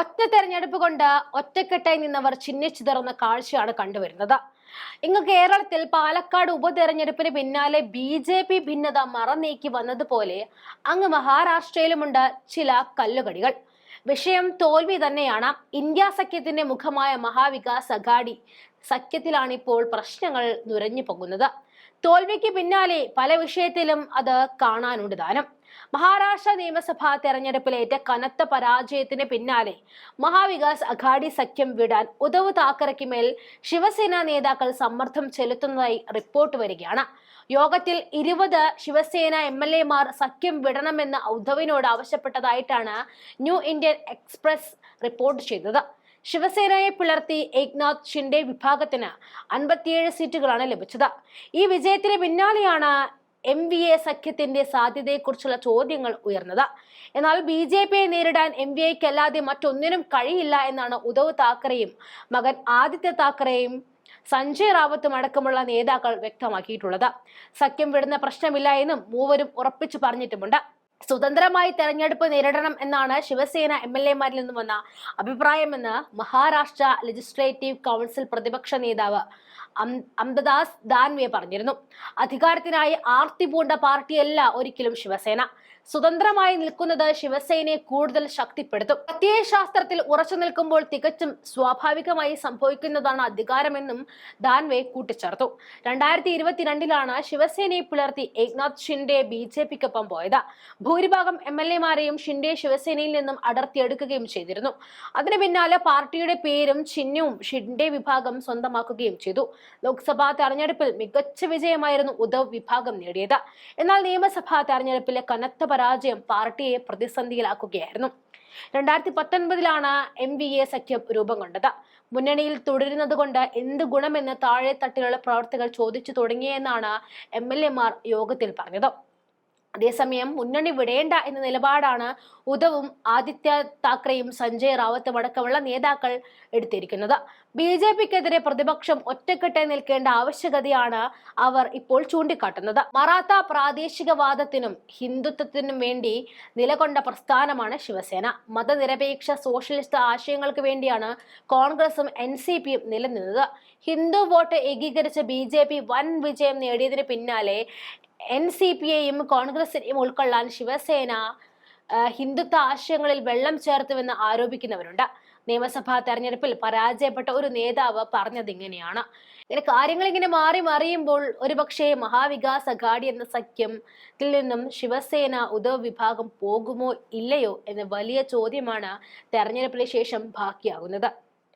ഒറ്റ തെരഞ്ഞെടുപ്പ് കൊണ്ട് ഒറ്റക്കെട്ടായി നിന്നവർ ചിഹ്നിച്ചിതറുന്ന കാഴ്ചയാണ് കണ്ടുവരുന്നത്. ഇങ്ങ് കേരളത്തിൽ പാലക്കാട് ഉപതെരഞ്ഞെടുപ്പിന് പിന്നാലെ ബി ജെ പി ഭിന്നത മറനീക്കി വന്നതുപോലെ അങ്ങ് മഹാരാഷ്ട്രയിലുമുണ്ട് ചില കല്ലുകടികൾ. വിഷയം തോൽവി തന്നെയാണ്. ഇന്ത്യ സഖ്യത്തിന്റെ മുഖമായ മഹാവികാസ് അഘാടി സഖ്യത്തിലാണിപ്പോൾ പ്രശ്നങ്ങൾ നുരഞ്ഞു പോകുന്നത് തോൽവിക്ക് പിന്നാലെ പല വിഷയത്തിലും അത് കാണാനുണ്ട് താനും മഹാരാഷ്ട്ര നിയമസഭാ തെരഞ്ഞെടുപ്പിലേറ്റ കനത്ത പരാജയത്തിന് പിന്നാലെ മഹാവികാസ് അഘാഡി സഖ്യം വിടാൻ ഉദ്ധവ് താക്കറയ്ക്ക് മേൽ ശിവസേന നേതാക്കൾ സമ്മർദ്ദം ചെലുത്തുന്നതായി റിപ്പോർട്ട് വരികയാണ്. യോഗത്തിൽ ഇരുപത് ശിവസേന എം എൽ എമാർ സഖ്യം വിടണമെന്ന് ഉദ്ധവിനോട് ആവശ്യപ്പെട്ടതായിട്ടാണ് ന്യൂ ഇന്ത്യൻ എക്സ്പ്രസ് റിപ്പോർട്ട് ചെയ്തത്. ശിവസേനയെ പിളർത്തി ഏക്നാഥ് ഷിൻഡെ വിഭാഗത്തിന് അൻപത്തിയേഴ് സീറ്റുകളാണ് ലഭിച്ചത്. ഈ വിജയത്തിന് പിന്നാലെയാണ് എം വി എ സഖ്യത്തിന്റെ സാധ്യതയെക്കുറിച്ചുള്ള ചോദ്യങ്ങൾ ഉയർന്നത്. എന്നാൽ ബി ജെ പിയെ നേരിടാൻ എം വി എക്ക് അല്ലാതെ മറ്റൊന്നിനും കഴിയില്ല എന്നാണ് ഉദ്ധവ് താക്കറെയും മകൻ ആദിത്യ താക്കറെയും സഞ്ജയ് റാവത്തും അടക്കമുള്ള നേതാക്കൾ വ്യക്തമാക്കിയിട്ടുള്ളത്. സഖ്യം വിടുന്ന പ്രശ്നമില്ല എന്നും മൂവരും ഉറപ്പിച്ചു പറഞ്ഞിട്ടുമുണ്ട്. സ്വതന്ത്രമായി തെരഞ്ഞെടുപ്പ് നേരിടണം എന്നാണ് ശിവസേന എം എൽ എമാരിൽ നിന്നും വന്ന അഭിപ്രായമെന്ന് മഹാരാഷ്ട്ര ലെജിസ്ലേറ്റീവ് കൗൺസിൽ പ്രതിപക്ഷ നേതാവ് അംബദാസ് ദാൻവെ പറഞ്ഞിരുന്നു. അധികാരത്തിനായി ആർത്തി പൂണ്ട പാർട്ടിയല്ല ഒരിക്കലും ശിവസേന. സ്വതന്ത്രമായി നിൽക്കുന്നത് ശിവസേനയെ കൂടുതൽ ശക്തിപ്പെടുത്തും. പ്രത്യയശാസ്ത്രത്തിൽ ഉറച്ചു നിൽക്കുമ്പോൾ തികച്ചും സ്വാഭാവികമായി സംഭവിക്കുന്നതാണ് അധികാരമെന്നും ദാൻവെ കൂട്ടിച്ചേർത്തു. രണ്ടായിരത്തി ഇരുപത്തിരണ്ടിലാണ് ശിവസേനയെ പിളർത്തി ഏക്നാഥ് ഷിൻഡെ ബി ജെ പിക്കൊപ്പം പോയത്. ഭൂരിഭാഗം എം എൽ എമാരെയും ഷിൻഡെ ശിവസേനയിൽ നിന്നും അടർത്തിയെടുക്കുകയും ചെയ്തിരുന്നു. അതിന് പിന്നാലെ പാർട്ടിയുടെ പേരും ചിഹ്നവും ഷിൻഡെ വിഭാഗം സ്വന്തമാക്കുകയും ചെയ്തു. ലോക്സഭാ തെരഞ്ഞെടുപ്പിൽ മികച്ച വിജയമായിരുന്നു ഉദ്ധവ് വിഭാഗം നേടിയത്. എന്നാൽ നിയമസഭാ തെരഞ്ഞെടുപ്പിലെ കനത്ത പരാജയം പാർട്ടിയെ പ്രതിസന്ധിയിലാക്കുകയായിരുന്നു. രണ്ടായിരത്തി പത്തൊൻപതിലാണ് എം വി എ സഖ്യം രൂപം കൊണ്ടത്. മുന്നണിയിൽ തുടരുന്നത് കൊണ്ട് എന്ത് ഗുണമെന്ന് താഴെ തട്ടിലുള്ള പ്രവർത്തകർ ചോദിച്ചു തുടങ്ങിയെന്നാണ് എം എൽ എമാർ യോഗത്തിൽ പറഞ്ഞത്. അതേസമയം മുന്നണി വിടേണ്ട എന്ന നിലപാടാണ് ഉദവും ആദിത്യ താക്കറെയും സഞ്ജയ് റാവത്തും അടക്കമുള്ള നേതാക്കൾ എടുത്തിരിക്കുന്നത്. ബി ജെ പിക്കെതിരെ പ്രതിപക്ഷം ഒറ്റക്കെട്ടെ നിൽക്കേണ്ട ആവശ്യകതയാണ് അവർ ഇപ്പോൾ ചൂണ്ടിക്കാട്ടുന്നത്. മറാത്ത പ്രാദേശികവാദത്തിനും ഹിന്ദുത്വത്തിനും വേണ്ടി നിലകൊണ്ട പ്രസ്ഥാനമാണ് ശിവസേന. മതനിരപേക്ഷ സോഷ്യലിസ്റ്റ് ആശയങ്ങൾക്ക് വേണ്ടിയാണ് കോൺഗ്രസും എൻ സി പിയും നിലനിന്നത്. ഹിന്ദു വോട്ട് ഏകീകരിച്ച ബി ജെ പി വൻ വിജയം നേടിയതിന് പിന്നാലെ എൻ സി പിയെയും കോൺഗ്രസിനെയും ഉൾക്കൊള്ളാൻ ശിവസേന ഹിന്ദുത്വ ആശയങ്ങളിൽ വെള്ളം ചേർത്തുവെന്ന് ആരോപിക്കുന്നവരുണ്ട്. നിയമസഭാ തെരഞ്ഞെടുപ്പിൽ പരാജയപ്പെട്ട ഒരു നേതാവ് പറഞ്ഞത് ഇങ്ങനെയാണ്. ഇങ്ങനെ കാര്യങ്ങൾ ഇങ്ങനെ മാറി മറിയുമ്പോൾ ഒരുപക്ഷെ മഹാവികാസ് അഘാഡി എന്ന സഖ്യത്തിൽ നിന്നും ശിവസേന ഉദ്ധവ് വിഭാഗം പോകുമോ ഇല്ലയോ എന്ന വലിയ ചോദ്യമാണ് തെരഞ്ഞെടുപ്പിന് ശേഷം ബാക്കിയാകുന്നത്.